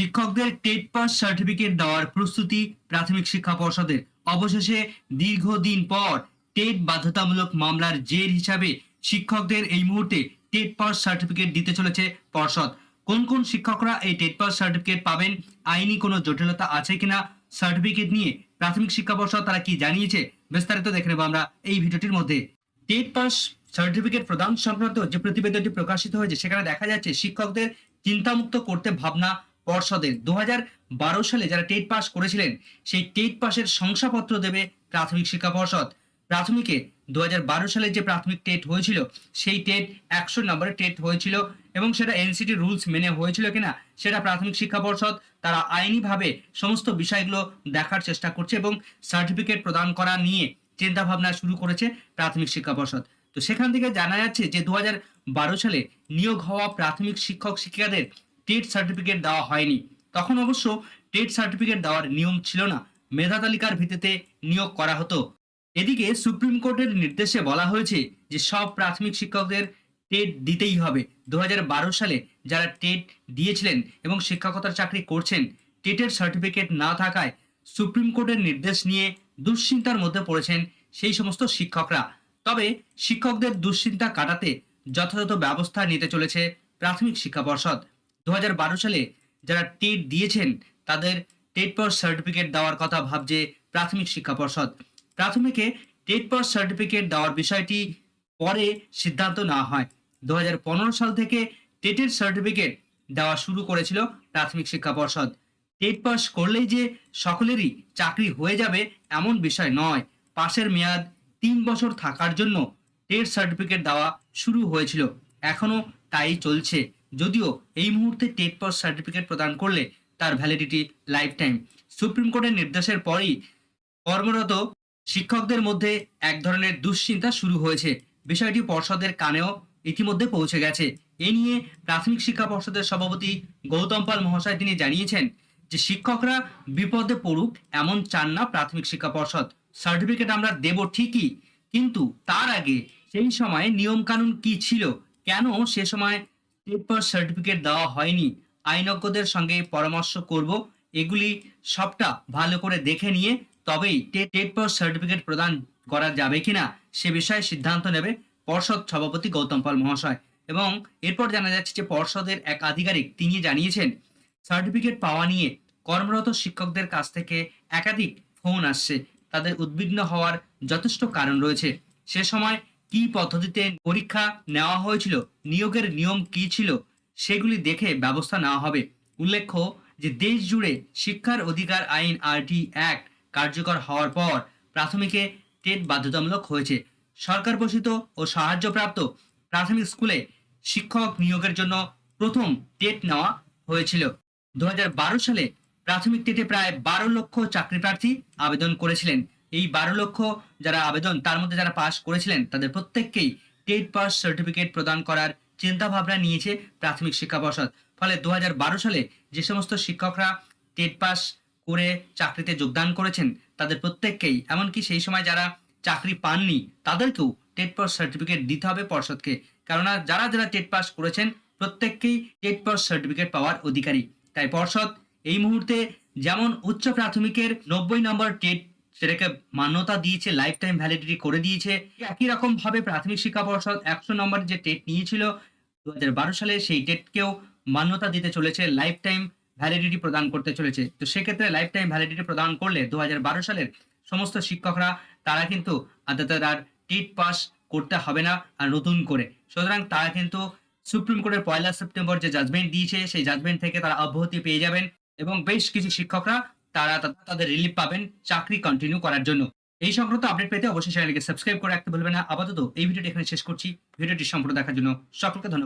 শিক্ষকদের TET pass certificate দেওয়ার প্রস্তুতি প্রাথমিক শিক্ষা পর্ষদের। অবশেষে দীর্ঘদিন পর টেট বাধ্যতামূলক মামলার জের হিসাবে শিক্ষকদের এই মুহূর্তে টেট পাস সার্টিফিকেট দিতে চলেছে পর্ষদ। কোন কোন শিক্ষকরা এই টেট পাস সার্টিফিকেট পাবেন? আইনি কোনো জটিলতা আছে কিনা? সার্টিফিকেট নিয়ে প্রাথমিক শিক্ষা পর্ষদ তারা কি জানিয়েছে? বিস্তারিত দেখে নেব আমরা এই ভিডিওটির মধ্যে। টেট পাস সার্টিফিকেট প্রদান সংক্রান্ত যে প্রতিবেদনটি প্রকাশিত হয়েছে, সেখানে দেখা যাচ্ছে শিক্ষকদের চিন্তামুক্ত করতে ভাবনা পর্ষদের দু সালে যারা টেট পাস করেছিলেন, সেই টেট পাসের শংসাপত্র দেবে প্রাথমিক শিক্ষা পর্ষদ। প্রাথমিকে দু সালে যে প্রাথমিক টেট হয়েছিল, সেই টেট একশো নম্বরের টেট হয়েছিল এবং সেটা এনসিটি রুলস মেনে হয়েছিল কিনা, সেটা প্রাথমিক শিক্ষা পর্ষদ তারা আইনিভাবে সমস্ত বিষয়গুলো দেখার চেষ্টা করছে এবং সার্টিফিকেট প্রদান করা নিয়ে চিন্তা ভাবনা শুরু করেছে প্রাথমিক শিক্ষা পর্ষদ। তো সেখান থেকে জানা যাচ্ছে যে দু সালে নিয়োগ হওয়া প্রাথমিক শিক্ষক শিক্ষিকাদের টেট সার্টিফিকেট দেওয়া হয়নি। তখন অবশ্য টেট সার্টিফিকেট দেওয়ার নিয়ম ছিল না। মেধা তালিকার ভিত্তিতে নিয়োগ করা হতো। এদিকে সুপ্রিম কোর্টের নির্দেশে বলা হয়েছে যে সব প্রাথমিক শিক্ষকদের টেট দিতেই হবে। দু হাজার বারো সালে যারা টেট দিয়েছিলেন এবং শিক্ষকতার চাকরি করছেন, টেটের সার্টিফিকেট না থাকায় সুপ্রিম কোর্টের নির্দেশ নিয়ে দুশ্চিন্তার মধ্যে পড়েছেন সেই সমস্ত শিক্ষকরা। তবে শিক্ষকদের দুশ্চিন্তা কাটাতে যথাযথ ব্যবস্থা নিতে চলেছে প্রাথমিক শিক্ষা পর্ষদ। দু হাজার বারো সালে যারা টেট দিয়েছেন, তাদের টেট পাস সার্টিফিকেট দেওয়ার কথা ভাবছে প্রাথমিক শিক্ষা পর্ষদ। প্রাথমিকে টেট পাস সার্টিফিকেট দেওয়ার বিষয়টি পরে সিদ্ধান্ত নেওয়া হয়। দু হাজার পনেরো সাল থেকে টেটের সার্টিফিকেট দেওয়া শুরু করেছিল প্রাথমিক শিক্ষা পর্ষদ। টেট পাস করলেই যে সকলেরই চাকরি হয়ে যাবে এমন বিষয় নয়। পাশের মেয়াদ তিন বছর থাকার জন্য টেট সার্টিফিকেট দেওয়া শুরু হয়েছিল। এখনও তাই চলছে। যদিও এই মুহূর্তে টেট পাস সার্টিফিকেট প্রদান করলে তার ভ্যালিডিটি লাইফ টাইম সুপ্রিম কোর্টের নির্দেশের পরই কর্মরত শিক্ষকদের মধ্যে এক ধরনের দুশ্চিন্তা শুরু হয়েছে। বিষয়টি পর্ষদের কানেও ইতিমধ্যে পৌঁছে গেছে। এ নিয়ে প্রাথমিক শিক্ষা পর্ষদের সভাপতি গৌতম পাল মহাশয় তিনি জানিয়েছেন যে শিক্ষকরা বিপদে পড়ুক এমন চান না প্রাথমিক শিক্ষা পর্ষদ। সার্টিফিকেট আমরা দেব ঠিকই, কিন্তু তার আগে সেই সময় নিয়ম কানুন কি ছিল? কেন সে সময় পাস সার্টিফিকেট দেওয়া হয়নি। আইনজ্ঞদের সঙ্গে পরামর্শ করব। এগুলি সবটা ভালো করে দেখে নিয়ে তবেই টেট পাস সার্টিফিকেট প্রদান করা যাবে কিনা সে বিষয়ে সিদ্ধান্ত নেবে পর্ষদ সভাপতি গৌতম পাল মহাশয়। এবং এরপর জানা যাচ্ছে যে পর্ষদের এক আধিকারিক তিনি জানিয়েছেন সার্টিফিকেট পাওয়া নিয়ে কর্মরত শিক্ষকদের কাছ থেকে একাধিক ফোন আসছে। তাদের উদ্বিগ্ন হওয়ার যথেষ্ট কারণ রয়েছে। সে সময় কি পদ্ধতিতে পরীক্ষা নেওয়া হয়েছিল, নিয়োগের নিয়ম কি ছিল, সেগুলি দেখে ব্যবস্থা নেওয়া হবে। উল্লেখ্য যে দেশ জুড়ে শিক্ষার অধিকার আইন আরটি অ্যাক্ট কার্যকর হওয়ার পর প্রাথমিকে টেট বাধ্যতামূলক হয়েছে। সরকার পোষিত ও সাহায্যপ্রাপ্ত প্রাথমিক স্কুলে শিক্ষক নিয়োগের জন্য প্রথম টেট নেওয়া হয়েছিল। দু হাজার বারো সালে প্রাথমিক টেটে প্রায় বারো লক্ষ চাকরি প্রার্থী আবেদন করেছিলেন। এই বারো লক্ষ যারা আবেদন, তার মধ্যে যারা পাশ করেছিলেন, তাদের প্রত্যেককেই টেট পাস সার্টিফিকেট প্রদান করার চিন্তা ভাবনা নিয়েছে প্রাথমিক শিক্ষা পর্ষদ। ফলে দু হাজার বারো সালে যে সমস্ত শিক্ষকরা টেট পাস করে চাকরিতে যোগদান করেছেন, তাদের প্রত্যেককেই, এমনকি সেই সময় যারা চাকরি পাননি, তাদেরকেও টেট পাস সার্টিফিকেট দিতে হবে পর্ষদকে। কেননা যারা যারা টেট পাস করেছেন, প্রত্যেককেই টেট পাস সার্টিফিকেট পাওয়ার অধিকারী। তাই পর্ষদ এই মুহূর্তে যেমন উচ্চ প্রাথমিকের নব্বই নম্বর টেট সেটাকে মান্যতা দিয়েছে লাইফ টাইম ভ্যালিডিটি করে দিয়েছে। একই রকম ভাবে প্রাথমিক শিক্ষা পর্ষদ একশো নম্বর যে টেট নিয়েছিল দু সালে সেই টেটকেও মান্যতা দিতে চলেছে লাইফ টাইম ভ্যালিডিটি প্রদান করতে চলেছে। তো সেক্ষেত্রে লাইফ টাইম ভ্যালিডিটি প্রদান করলে দু হাজার বারো সালের সমস্ত শিক্ষকরা তারা কিন্তু আর টেট পাস করতে হবে না আর নতুন করে। সুতরাং তারা কিন্তু সুপ্রিম কোর্টের পয়লা সেপ্টেম্বর যে জাজমেন্ট দিয়েছে সেই জাজমেন্ট থেকে তারা অব্যাহতি পেয়ে যাবেন। এবং বেশ কিছু শিক্ষকরা তারা তাদের রিলিফ পাবেন চাকরি কন্টিনিউ করার জন্য। এই সংক্রান্ত আপডেট পেতে অবশ্যই চ্যানেলকে সাবস্ক্রাইব করে রাখতে ভুলবেন না। আপাতত এই ভিডিওটি এখানে শেষ করছি। ভিডিওটি সম্পূর্ণ দেখার জন্য সকলকে ধন্যবাদ।